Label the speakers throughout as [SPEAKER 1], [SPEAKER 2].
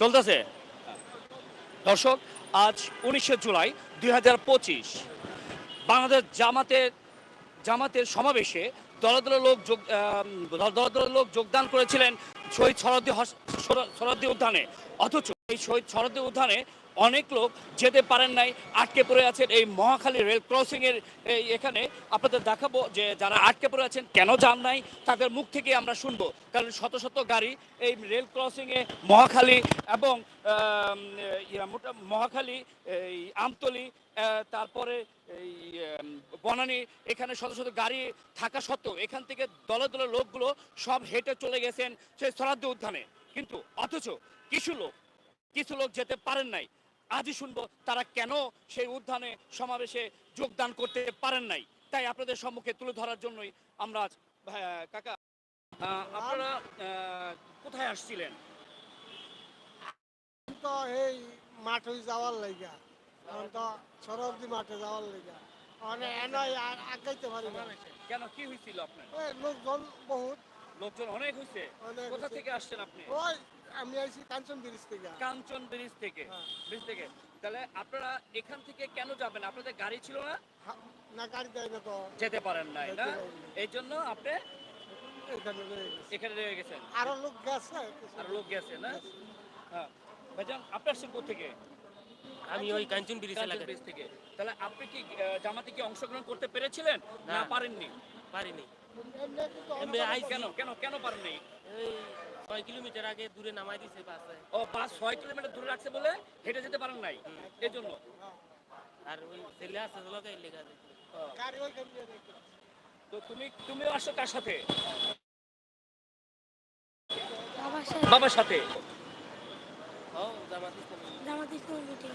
[SPEAKER 1] চলতেছে। দর্শক আজ উনিশে জুলাই দুই হাজার পঁচিশ। বাংলাদেশ জামাতের জামাতের সমাবেশে দল দল লোক যোগ আম, দল দল লোক যোগদান করেছিলেন শহীদ সরদ্দি সরদ্দি উদ্যানে। অথচ এই শহীদ সরদ্দি উদ্যানে অনেক লোক যেতে পারেন নাই, আটকে পড়ে আছেন এই মহাখালী রেল ক্রসিং এর এই এখানে। আপনাদের দেখাবো যে যারা আটকে পড়ে আছেন, কেন যান নাই, তাদের মুখ থেকে আমরা শুনব। কারণ শত শত গাড়ি এই রেল ক্রসিং এ মহাখালী এবং মহাখালী, এই, আমতলি তারপরে এই বনানী, এখানে শত শত গাড়ি থাকা সত্ত্বেও এখান থেকে দলে দলে লোকগুলো সব হেঁটে চলে গেছেন সেই সরাদ্দ উদ্যানে। কিন্তু অথচ কিছু লোক কিছু লোক যেতে পারেন নাই। আজই শুনব তারা কেন সেই উদ্যানে সমাবেশে যোগদান করতে পারেন নাই। তাই আপনাদের সম্মুখে তুলে ধরার জন্যই আমরা কাকা আপনারা কোথায় আসছিলেন?
[SPEAKER 2] তো এই মাঠে যাওয়ার লাইগা এখন তো সরবদি মাঠে যাওয়ার লাইগা মানে এনই আগাইতে পারি না।
[SPEAKER 1] কেন কি হয়েছিল আপনার?
[SPEAKER 2] লোকজন বহুত।
[SPEAKER 1] লোকজন অনেক হয়েছে কোথা থেকে আসছেন আপনি?
[SPEAKER 2] ওই আমি আইছি কাঞ্চন ব্রিজ থেকে।
[SPEAKER 1] কাঞ্চন ব্রিজ থেকে।
[SPEAKER 2] হ্যাঁ।
[SPEAKER 1] ব্রিজ থেকে। তাহলে আপনারা এখান থেকে কেন যাবেন? আপনাদের গাড়ি ছিল না?
[SPEAKER 2] না গাড়ি দেয় না তো।
[SPEAKER 1] যেতে পারেন নাই
[SPEAKER 2] যেতে
[SPEAKER 1] না এই জন্য আপনি
[SPEAKER 2] এখানে রয়ে গেছে।
[SPEAKER 1] এখানে রয়ে গেছেন।
[SPEAKER 2] আরও লোক গেছে
[SPEAKER 1] আর লোক গেছে না? হ্যাঁ। ভাইজান আপনি আসছেন থেকে?
[SPEAKER 3] আমি ওই কাঞ্চন ব্রিজ
[SPEAKER 1] ব্রিজ থেকে। তাহলে আপনি কি জামাতে কি অংশগ্রহণ করতে পেরেছিলেন? না।
[SPEAKER 3] না।
[SPEAKER 1] পারেননি?
[SPEAKER 3] পারিনি।
[SPEAKER 2] এমনি।
[SPEAKER 1] কেন কেন কেন পারেননি?
[SPEAKER 3] এই ছয় কিলোমিটার আগে দূরে নামাই দিছে বাসে।
[SPEAKER 1] ও পাঁচ ছয় কিলোমিটার দূরে রাখছে বলে হেঁটে যেতে পারেন নাই। এই জন্য
[SPEAKER 3] আর ওই ছেলে আছে লোকে লেখা।
[SPEAKER 1] তো তুমি তুমিও আসছো কার সাথে?
[SPEAKER 4] বাবার সাথে।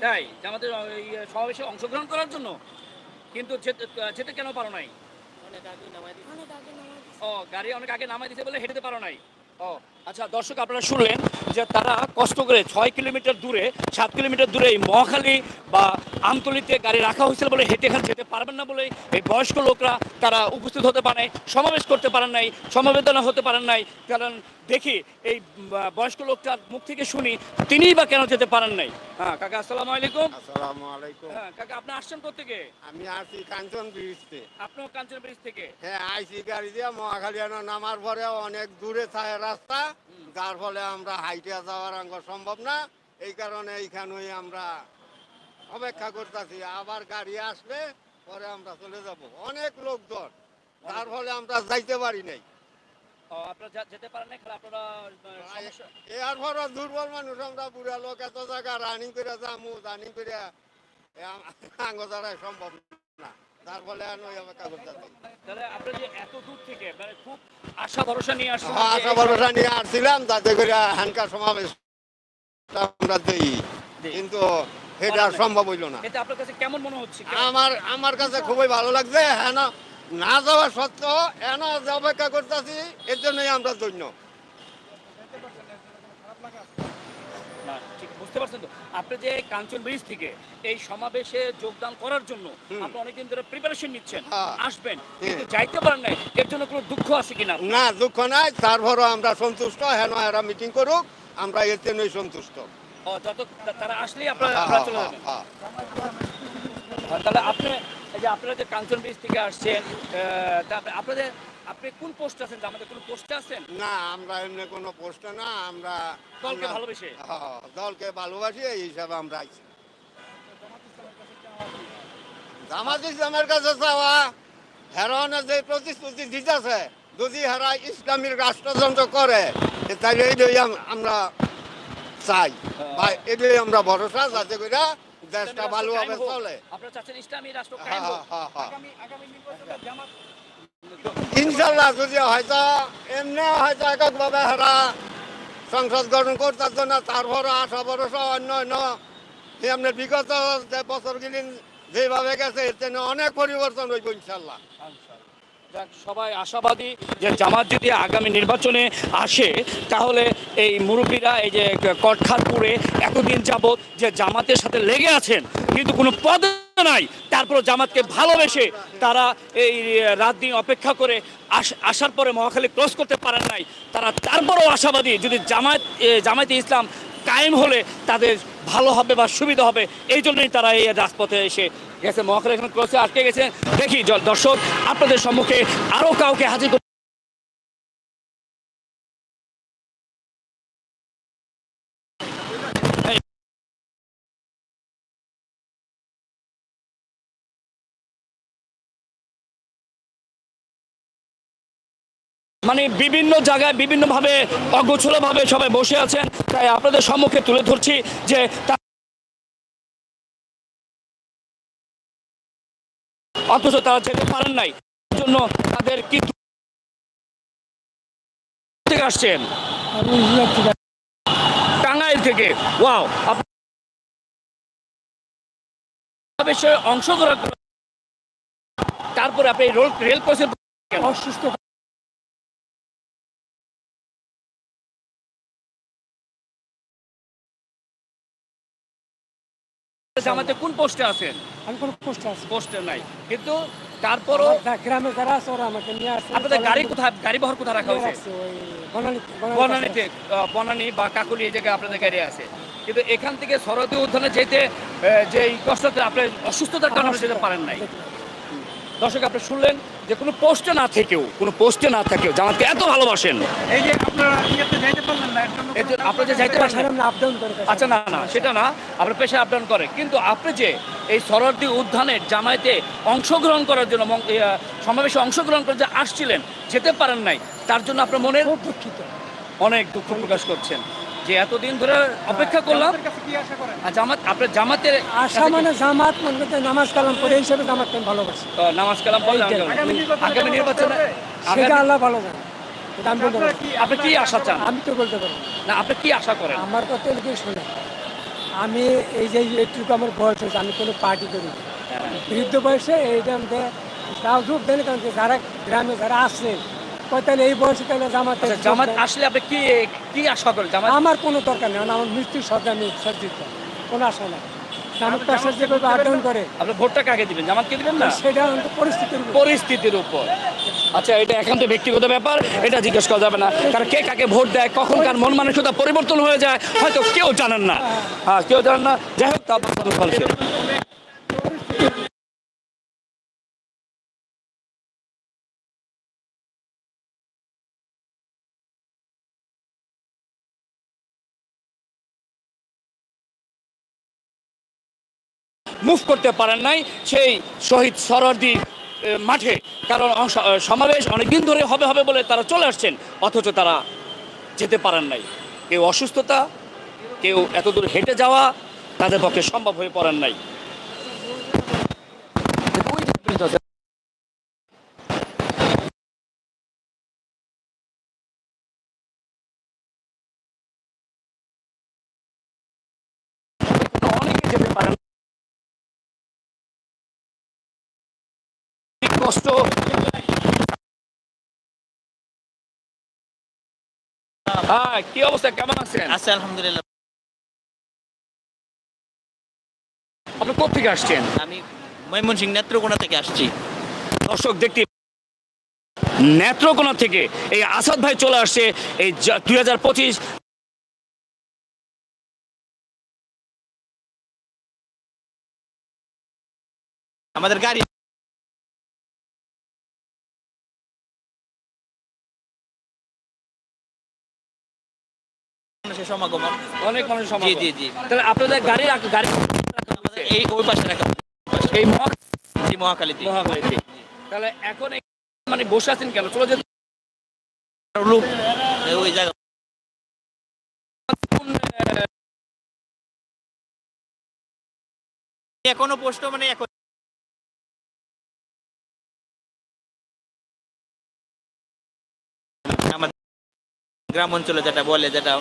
[SPEAKER 1] তাই? আমাদের সমাবেশে অংশগ্রহণ করার জন্য? কিন্তু যেতে কেন পারো নাই?
[SPEAKER 3] অনেক আগে নামাই দিছে।
[SPEAKER 4] অনেক আগে নামাজ
[SPEAKER 1] ও গাড়ি অনেক আগে নামাই দিতে বলে হেঁটে পারো নাই। ও। আচ্ছা দর্শক আপনারা শুনলেন যে তারা কষ্ট করে ছয় কিলোমিটার দূরে সাত কিলোমিটার দূরে এই মহাখালী বা আমতলিতে গাড়ি রাখা হয়েছিল বলে হেঁটে এখানে যেতে পারবেন না বলে এই বয়স্ক লোকরা তারা উপস্থিত হতে পারে সমাবেশ করতে পারেন নাই সমবেদনা হতে পারেন নাই। কারণ দেখি এই বয়স্ক লোকটার মুখ থেকে শুনি তিনিই বা কেন যেতে পারেন নাই? হ্যাঁ কাকা আসসালামু আলাইকুম।
[SPEAKER 5] আসসালামু আলাইকুম।
[SPEAKER 1] হ্যাঁ কাকা আপনি আসছেন থেকে
[SPEAKER 5] আমি আছি কাঞ্চন ব্রিজ থেকে
[SPEAKER 1] আপনিও কাঞ্চন ব্রিজ থেকে?
[SPEAKER 5] হ্যাঁ আইসি গাড়ি দিয়ে মহাখালী নামার পরে অনেক দূরে থাকে রাস্তা। যার ফলে আমরা হাইটে যাওয়ার আঙ্গ সম্ভব না। এই কারণে এইখানেই আমরা অপেক্ষা করতেছি আবার গাড়ি আসলে পরে আমরা চলে যাব। অনেক লোকজন যার ফলে আমরা যাইতে পারি নাই। এর দুর্বল মানুষ আমরা বুড়া লোক এত জায়গা রানিং করে যামু রানিং করে আঙ্গ সম্ভব না। তার ফলে অপেক্ষা করতেছি
[SPEAKER 1] তাহলে আপনি যে এত দূর থেকে মানে খুব আশা ভরসা নিয়ে আসছেন
[SPEAKER 5] হ্যাঁ, আশা ভরসা নিয়ে আসছিলাম তাতে করে হানকা সমাবেশ আমরা দেই। কিন্তু এটা সম্ভব হইল না।
[SPEAKER 1] এতে আপনার কাছে কেমন মনে হচ্ছে?
[SPEAKER 5] আমার আমার কাছে খুবই ভালো লাগছে হ্যাঁ না না যাওয়া সত্ত্বেও এন যে অপেক্ষা করতেছি এর জন্যই আমরা ধন্য
[SPEAKER 1] না, ঠিক বুঝতে পারছেন তো? আপনি যে কাঞ্চন ব্রিজ থেকে এই সমাবেশে যোগদান করার জন্য। আপনি অনেকদিন ধরে প্রিপারেশন নিচ্ছেন
[SPEAKER 5] হ্যাঁ।
[SPEAKER 1] আসবেন কিন্তু যাইতে পারেন নাই এর জন্য কোনো দুঃখ আছে কিনা?
[SPEAKER 5] না দুঃখ নাই তারপরও আমরা সন্তুষ্ট হ্যাঁ এরা মিটিং করুক আমরা এর জন্যই সন্তুষ্ট।
[SPEAKER 1] ও, যত তারা আসলেই আপনারা
[SPEAKER 5] হ্যাঁ,
[SPEAKER 1] চলে যাবেন।
[SPEAKER 5] হ্যাঁ,
[SPEAKER 1] তাহলে আপনি এই যে আপনারা যে কাঞ্চন ব্রিজ থেকে আসছেন আপনাদের আপনি কোন পোস্ট আছেন? আমাদের কোন পোস্টে আছেন?
[SPEAKER 5] না আমরা এমনি কোনো পোস্ট না আমরা
[SPEAKER 1] দলকে ভালোবেসে?
[SPEAKER 5] হ্যাঁ, দলকে ভালোবাসি এই হিসাবে আমরা আইছি জামাত ইসলামের কাছে চাওয়া হেরোনে যে প্রতিশ্রুতি দিতেছে যদি হেরা ইসলামিক রাষ্ট্রযন্ত্র করে এ তাইলে এটাই আম- আমরা চাই। বা এটাই আমরা ভরসা যাতে করে দেশটা ভালোভাবে চলে।
[SPEAKER 1] আপনারা চাচ্ছেন ইসলামী রাষ্ট্র
[SPEAKER 5] হ্যাঁ,
[SPEAKER 1] হোক।
[SPEAKER 5] হ্যাঁ, হ্যাঁ। ইনশাল্লাহ যদি হয়তো এমনি হয়তো এককভাবে হেরা সংসদ গঠন করতে না তারপরে আশা ভরসা অন্য অন্য এমনি বিগত বছরগুলি যেভাবে গেছে, এর জন্য অনেক পরিবর্তন হইব ইনশাল্লাহ
[SPEAKER 1] যাক, সবাই আশাবাদী যে জামাত যদি আগামী নির্বাচনে আসে, তাহলে এই মুরব্বীরা, এই যে কটখালপুরে এতদিন যাবৎ যে জামাতের সাথে লেগে আছেন, কিন্তু কোনো পদ নাই। তারপর জামাতকে ভালোবেসে তারা এই রাত দিন অপেক্ষা করে আসার পরে মহাখালী ক্রস করতে পারেন নাই। তারা তারপরও আশাবাদী যদি জামায়াত জামায়াতে ইসলাম কায়েম হলে তাদের ভালো হবে বা সুবিধা হবে, এই জন্যই তারা এই রাজপথে এসে গেছে। মহাখালী এখানে ক্রসে আটকে গেছে। দেখি দর্শক, আপনাদের সম্মুখে আরও কাউকে হাজির মানে বিভিন্ন জায়গায় বিভিন্নভাবে অগোছলভাবে সবাই বসে আছেন। তাই আপনাদের সম্মুখে তুলে ধরছি যে অথচ তারা যেতে পারেন নাই। জন্য তাদের কি থেকে আসছেন? টাঙ্গাইল থেকে। ওয়াও। অংশগ্রহণ তারপরে আপনি রেল ক্রসের অসুস্থ জামাতে কোন পোস্টে আছেন
[SPEAKER 6] আমি কোনো পোস্টে আছি।
[SPEAKER 1] পোস্টে নাই। কিন্তু তারপরও
[SPEAKER 6] গ্রামে যারা আছে ওরা আমাকে নিয়ে আসে।
[SPEAKER 1] আপনাদের গাড়ি কোথায় গাড়ি বহর কোথায় রাখা হয়েছে? বনানীতে বনানি বা কাকুলি এই জায়গায় আপনাদের গাড়ি আছে। কিন্তু এখান থেকে সরদী উদ্যানে যেতে যে কষ্টতে আপনি অসুস্থতার কারণে যেতে পারেন নাই। দর্শক আপনি শুনলেন যে কোনো পোস্টে না থেকেও কোনো পোস্টে না থেকেও জামাতকে এত ভালোবাসেন।
[SPEAKER 7] এই যে আপনারা ইয়েতে যাইতে পারলেন না
[SPEAKER 1] আপনি যে যাইতে পারছেন।
[SPEAKER 6] আপ ডাউন করে
[SPEAKER 1] আচ্ছা না না সেটা না আপনার পেশা আপ ডাউন করে। কিন্তু আপনি যে এই সরদি উদ্যানের জামায়াতে অংশগ্রহণ করার জন্য সমাবেশে অংশগ্রহণ করে যে আসছিলেন যেতে পারেন নাই তার জন্য আপনার মনে
[SPEAKER 6] দুঃখিত।
[SPEAKER 1] অনেক দুঃখ প্রকাশ করছেন। যে এতদিন ধরে অপেক্ষা করলাম। জামাত আপনার জামাতের
[SPEAKER 6] আশা মানে জামাত মনে করতে নামাজ কালাম এই হিসেবে জামাতকে আমি ভালোবাসি।
[SPEAKER 1] নামাজ কালাম
[SPEAKER 7] আগামী নির্বাচনে
[SPEAKER 6] সেটা আল্লাহ ভালো জানে।
[SPEAKER 1] আপনি কি আশা চান?
[SPEAKER 6] আমি তো বলতে পারব না।
[SPEAKER 1] আপনি কি আশা করেন?
[SPEAKER 6] আমার কথা লিখে শোনে আমি এই যে একটুকু আমার বয়স হয়েছে আমি কোনো পার্টি করি বৃদ্ধ বয়সে এইটা আমাদের তাও যোগ দেন কারণ যারা গ্রামে যারা আসছে তাহলে এই বয়সে তাহলে জামাতে
[SPEAKER 1] আচ্ছা, জামাত আসলে আপনি কি কি আশা করেন? জামাত
[SPEAKER 6] আমার কোনো দরকার নেই আমার মৃত্যুর সাথে আমি সজ্জিত কোনো আশা নাই। জামাত যেভাবে করে।
[SPEAKER 1] আপনি ভোটটা কাকে দিবেন? জামাতকে দিবেন না?
[SPEAKER 6] সেটা পরিস্থিতির
[SPEAKER 1] পরিস্থিতির উপর। আচ্ছা এটা একান্ত ব্যক্তিগত ব্যাপার এটা জিজ্ঞেস করা যাবে না। কারণ কে কাকে ভোট দেয় কখন কার মন মানসিকতা পরিবর্তন হয়ে যায় হয়তো কেউ জানেন না। হ্যাঁ কেউ জানেন না। যাই হোক মুভ করতে পারেন নাই সেই শহীদ সরদি মাঠে। কারণ সমাবেশ অনেকদিন ধরে হবে হবে বলে তারা চলে আসছেন, অথচ তারা যেতে পারেন নাই। কেউ অসুস্থতা, কেউ এত দূর হেঁটে যাওয়া তাদের পক্ষে সম্ভব হয়ে পড়েন নাই অনেকে যেতে পারেন কি কষ্ট হ্যাঁ কি অবস্থা কেমন আছেন
[SPEAKER 3] আছে আলহামদুলিল্লাহ
[SPEAKER 1] আপনি কোথেকে আসছেন
[SPEAKER 3] আমি ময়মনসিংহ নেত্রকোনা থেকে আসছি।
[SPEAKER 1] দর্শক দেখতে নেত্রকোনা থেকে এই আসাদ ভাই চলে আসছে এই দুই হাজার পঁচিশ
[SPEAKER 3] আমাদের গাড়ি মানুষের সমাগম
[SPEAKER 1] অনেক মানুষ
[SPEAKER 3] জি
[SPEAKER 1] সমাগম।
[SPEAKER 3] জি জি।
[SPEAKER 1] জি তাহলে আপনাদের গাড়ি রাখ- গাড়ি
[SPEAKER 3] এই ওই পাশে রাখা
[SPEAKER 1] এই মহা
[SPEAKER 3] জি মহাকালীতে।
[SPEAKER 1] মহাখালীতে তাহলে এখন মানে বসে আছেন কেন? চলে যেতে
[SPEAKER 3] লোক ওই জায়গা এখনও পোস্ট মানে এখন আমাদের গ্রাম অঞ্চলে যেটা বলে যেটা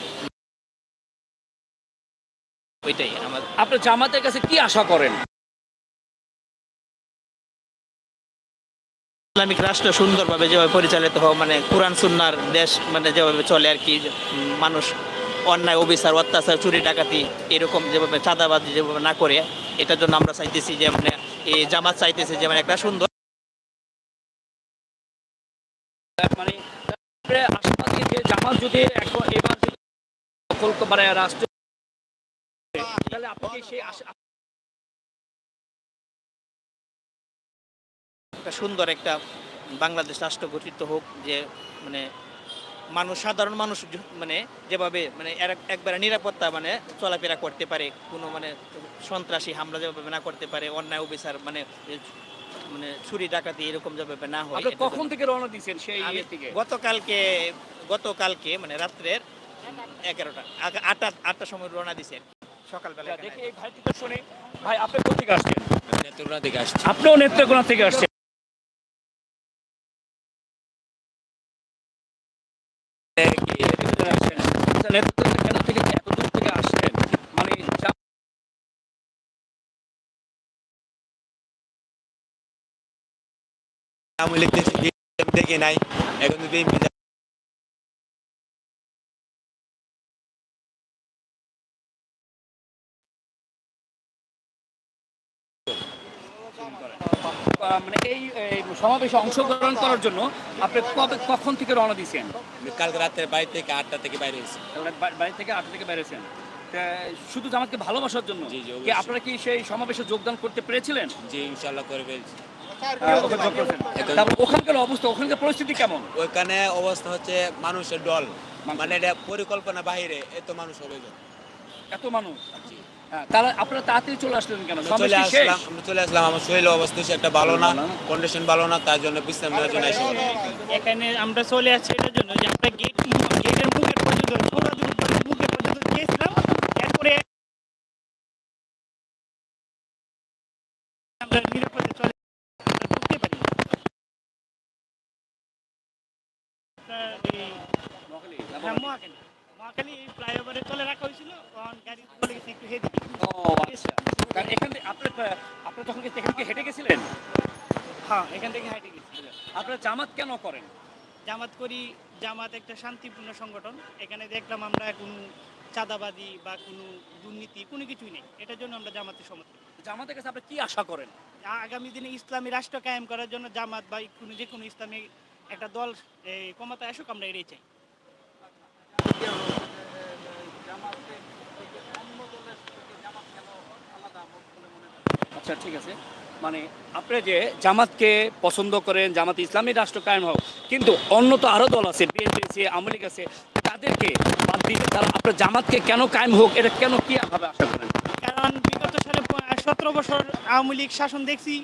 [SPEAKER 3] ওইটাই। আমাদের
[SPEAKER 1] আপনি জামাতের কাছে কি আশা করেন?
[SPEAKER 3] ইসলামিক রাষ্ট্র সুন্দরভাবে যেভাবে পরিচালিত হোক মানে কোরআন সুন্নার দেশ মানে যেভাবে চলে আর কি মানুষ অন্যায় অবিচার অত্যাচার চুরি ডাকাতি এরকম যেভাবে চাঁদাবাজি যেভাবে না করে এটার জন্য আমরা চাইতেছি যে মানে এই জামাত চাইতেছে যে মানে একটা সুন্দর
[SPEAKER 1] মানে আশাবাদী যে জামাত যদি এখন এবার যদি রাষ্ট্র তাহলে আপনাকে সেই
[SPEAKER 3] একটা সুন্দর একটা বাংলাদেশ রাষ্ট্র গঠিত হোক যে মানে মানুষ সাধারণ মানুষ মানে যেভাবে মানে একবারে নিরাপত্তা মানে চলাফেরা করতে পারে কোনো মানে সন্ত্রাসী হামলা যেভাবে না করতে পারে অন্যায় অবিচার মানে মানে চুরি ডাকাতি এরকম যেভাবে না হয়
[SPEAKER 1] কখন থেকে রওনা দিয়েছেন সেই থেকে
[SPEAKER 3] গতকালকে গতকালকে মানে রাত্রের এগারোটা আটটা আটটার সময় রওনা দিছে সকালবেলা
[SPEAKER 1] দেখি এই ভাই থেকে শুনে ভাই আপনি কোথা থেকে আসছেন?
[SPEAKER 8] নেত্রকোনা থেকে আসছি।
[SPEAKER 1] আপনিও নেত্রকোনা থেকে আসছেন। নেত্রকোনা থেকে এত দূর থেকে আসছেন মানে
[SPEAKER 8] আওয়ামী লীগ দেখি দেখে নাই এখন বিএনপি
[SPEAKER 1] মানে এই সমাবেশে অংশগ্রহণ করার জন্য আপনি কবে কখন থেকে রওনা দিয়েছেন?
[SPEAKER 8] কালকে রাত্রে বাড়ি থেকে আটটা থেকে বাইরে হয়েছি
[SPEAKER 1] বাড়ি থেকে আটটা থেকে বেরিয়েছেন তা শুধু জামাতকে ভালোবাসার জন্য?
[SPEAKER 8] জি, জি,
[SPEAKER 1] কি আপনারা কি সেই সমাবেশে যোগদান করতে পেরেছিলেন?
[SPEAKER 8] যে ইনশাল্লাহ করে
[SPEAKER 1] করেছেন। তারপর ওখানকার অবস্থা ওখানকার পরিস্থিতি কেমন?
[SPEAKER 8] ওইখানে অবস্থা হচ্ছে মানুষের দল মানে এটা পরিকল্পনা বাহিরে এত মানুষ হবে
[SPEAKER 1] এত মানুষ? হ্যাঁ, তাহলে আপনারা তাড়াতাড়ি চলে আসলেন কেন?
[SPEAKER 8] আমরা চলে আসলাম আমরা চলে আসলাম আমার শরীর অবস্থা একটা ভালো না কন্ডিশন ভালো না তার জন্য বিশ্রাম নেওয়ার জন্য এসে
[SPEAKER 9] এখানে আমরা চলে আসছি এটার জন্য যে আমরা গেট গেটের মুখের পর্যন্ত পুরো দূর পর্যন্ত মুখের পর্যন্ত গিয়েছিলাম। এরপরে আমরা নিরাপদে চলে ঢুকতে পারি। আপনার এই হ্যাঁ, মহাখালী। মহাখালী এই ফ্লাইওভারে চলে রাখা হয়েছিল। তখন গাড়ি চলে গেছে একটু হেঁটে
[SPEAKER 1] ও আচ্ছা কারণ এখান থেকে আপনি আপনি তখন কি এখান থেকে হেঁটে গেছিলেন?
[SPEAKER 9] হ্যাঁ এখান থেকে হেঁটে গেছি।
[SPEAKER 1] আপনারা জামাত কেন করেন?
[SPEAKER 9] জামাত করি জামাত একটা শান্তিপূর্ণ সংগঠন। এখানে দেখলাম আমরা কোনো চাঁদাবাজি বা কোনো দুর্নীতি কোনো কিছুই নেই। এটার জন্য আমরা জামাতের সমর্থন।
[SPEAKER 1] জামাতের কাছে আপনি কি আশা করেন?
[SPEAKER 9] আগামী দিনে ইসলামী রাষ্ট্র কায়েম করার জন্য জামাত বা কোনো যে কোনো ইসলামী একটা দল এই, ক্ষমতায় আসুক আমরা এটাই চাই
[SPEAKER 1] আচ্ছা ঠিক আছে। মানে আপনি যে জামাতকে পছন্দ করেন, জামাত ইসলামী রাষ্ট্র কায়েম হোক, কিন্তু অন্য তো আরও দল আছে, বিএনপি আছে, আওয়ামী লীগ আছে, তাদেরকে বাদ দিয়ে তারা আপনার জামাতকে কেন কায়েম হোক, এটা কেন কি আশা করেন?
[SPEAKER 9] কারণ বিগত সালে সতেরো বছর আওয়ামী লীগ শাসন দেখছি,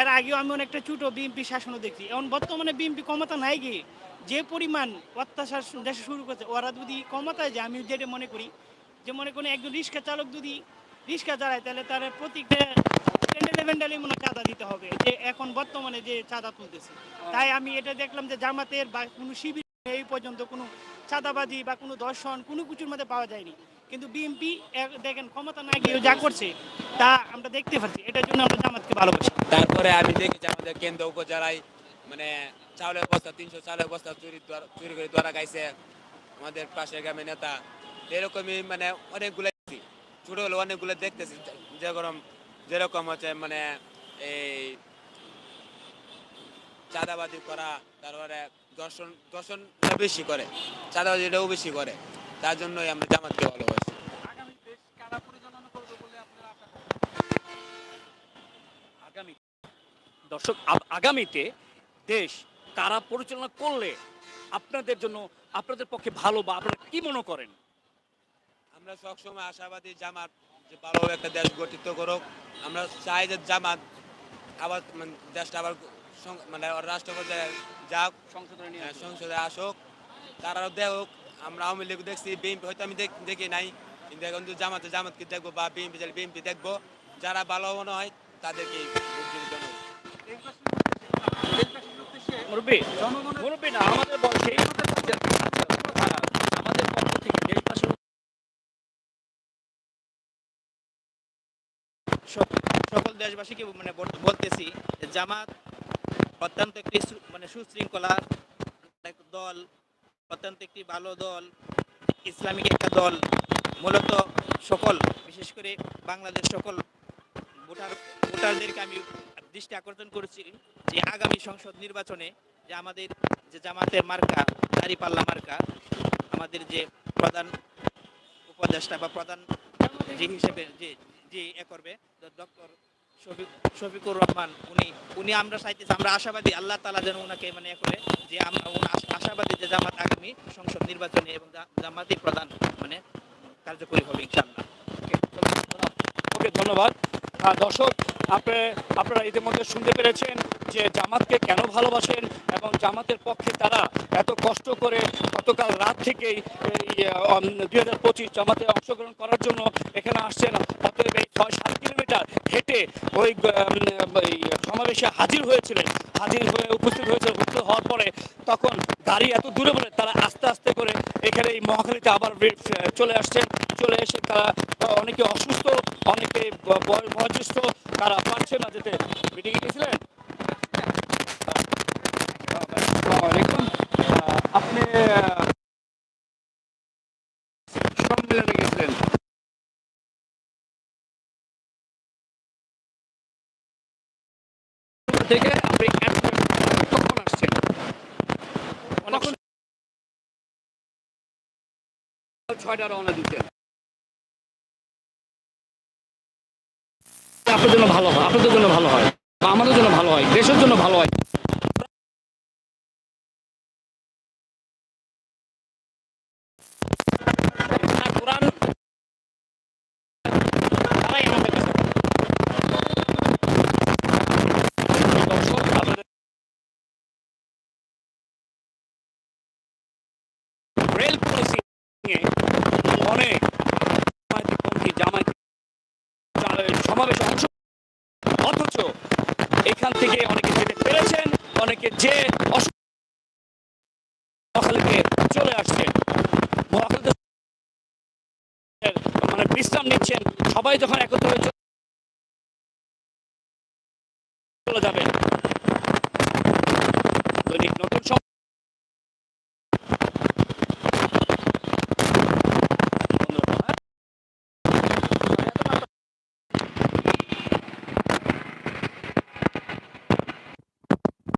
[SPEAKER 9] এর আগেও আমি অনেকটা ছোট বিএনপি শাসনও দেখছি। এখন বর্তমানে বিএনপি ক্ষমতা নাই গিয়ে যে পরিমাণ অত্যাচার দেশে শুরু করছে, ওরা যদি ক্ষমতায় যায় আমি যেটা মনে করি, যে মনে করি একজন রিক্সা চালক যদি রিক্সা চালায়, তাহলে তার মনে চাঁদা দিতে হবে, যে এখন বর্তমানে যে চাঁদা তুলতেছে। তাই আমি এটা দেখলাম যে জামাতের বা কোনো শিবির এই পর্যন্ত কোনো চাঁদাবাজি বা কোনো দর্শন কোনো কিছুর মধ্যে পাওয়া যায়নি। কিন্তু বিএনপি দেখেন ক্ষমতা না গিয়ে যা করছে, তা আমরা দেখতে পাচ্ছি, এটার জন্য আমরা জামাতকে ভালোবাসি।
[SPEAKER 8] তারপরে আমি দেখেছি আমাদের কেন্দ্র উপজেলায় মানে চাউলের বস্তা তিনশো চাউলের বস্তা চুরি দ্বারা- চুরি করে ধরা গাইছে আমাদের পাশের গ্রামের নেতা। এরকমই মানে অনেকগুলো। ছোট হলে অনেকগুলো দেখতেছি। যেরকম যেরকম হচ্ছে মানে এই চাঁদাবাজি করা তারপরে দর্শন দর্শন বেশি করে। চাঁদাবাজিটাও বেশি করে। তার জন্যই আমরা জামাতকে ভালোবাসি।
[SPEAKER 1] আগামী দর্শক আগামীতে দেশ কারা পরিচালনা করলে আপনাদের জন্য আপনাদের পক্ষে ভালো বা আপনারা কি মনে করেন?
[SPEAKER 8] আমরা সবসময় আশাবাদী জামাত যে ভালো একটা দেশ গঠিত করুক। আমরা চাই যে জামাত আবার মানে দেশটা আবার মানে রাষ্ট্র পর্যায়ে যাক
[SPEAKER 1] আসুন।
[SPEAKER 8] সংসদে আসুক তারাও দেখুক। আমরা আওয়ামী লীগ দেখছি বিএনপি হয়তো আমি দেখ- দেখি নাই কিন্তু এখন জামাতে জামাতকে দেখব বা বিএনপি বিএনপি দেখব। যারা ভালো মনে হয় তাদেরকে
[SPEAKER 1] মুরব্বী মুরব্বী না, আমাদের
[SPEAKER 3] সকল দেশবাসীকে মানে বলতেছি জামাত অত্যন্ত একটি মানে সুশৃঙ্খলা দল, অত্যন্ত একটি ভালো দল, ইসলামিক একটা দল। মূলত সকল, বিশেষ করে বাংলাদেশ সকল ভোটার ভোটারদেরকে আমি দৃষ্টি আকর্ষণ করেছি যে আগামী সংসদ নির্বাচনে যে আমাদের যে জামাতের মার্কা, দাঁড়িপাল্লা মার্কা, আমাদের যে প্রধান উপদেষ্টা বা প্রধান যে হিসেবে যে যে এ করবে ডক্টর শফিক শফিকুর রহমান, উনি উনি আমরা চাইতেছি, আমরা আশাবাদী আল্লাহ তালা যেন ওনাকে মানে এ করে যে আমরা আশাবাদী যে জামাত আগামী সংসদ নির্বাচনে এবং জামাতি প্রধান মানে কার্যকরী হবে ইনশাআল্লাহ
[SPEAKER 1] ওকে ধন্যবাদ আহ, দর্শক আপনি আপনারা ইতিমধ্যে শুনতে পেরেছেন যে জামাতকে কেন ভালোবাসেন এবং জামাতের পক্ষে তারা এত কষ্ট করে গতকাল রাত থেকেই দুই হাজার পঁচিশ জামাতে অংশগ্রহণ করার জন্য এখানে আসছেন। অতএব এই ছয় সাত কিলোমিটার হেঁটে ওই সমাবেশে হাজির হয়েছিলেন। হাজির হয়ে উপস্থিত হয়েছে, উপস্থিত হওয়ার পরে তখন গাড়ি এত দূরে বলে তারা আস্তে এই মহাখালীতে আবার চলে আসছেন। চলে এসে তারা অনেকে অসুস্থ অনেকে বয়োজ্যেষ্ঠ তারা পারছে না যেতে। মিটিং গেছিলেন। আপনি সম্মেলনে গেছিলেন থেকে আপনি কখন আসছেন কখন আপনার জন্য ভালো হয়, আপনাদের জন্য ভালো হয় বা আমাদের জন্য ভালো হয়, দেশের জন্য ভালো হয় আর কোরআন তারাই আমাদের কাছে দর্শক আপনাদের রেল পলিসি নিয়ে অনেক জামায়াতপন্থী জামায়াত সমাবেশে অংশ অথচ এখান থেকে অনেকে যেতে পেরেছেন, অনেকে যে অসুবিধা চলে আসছেন। মহাখালীতে মানে বিশ্রাম নিচ্ছেন। সবাই যখন একত্র হয়ে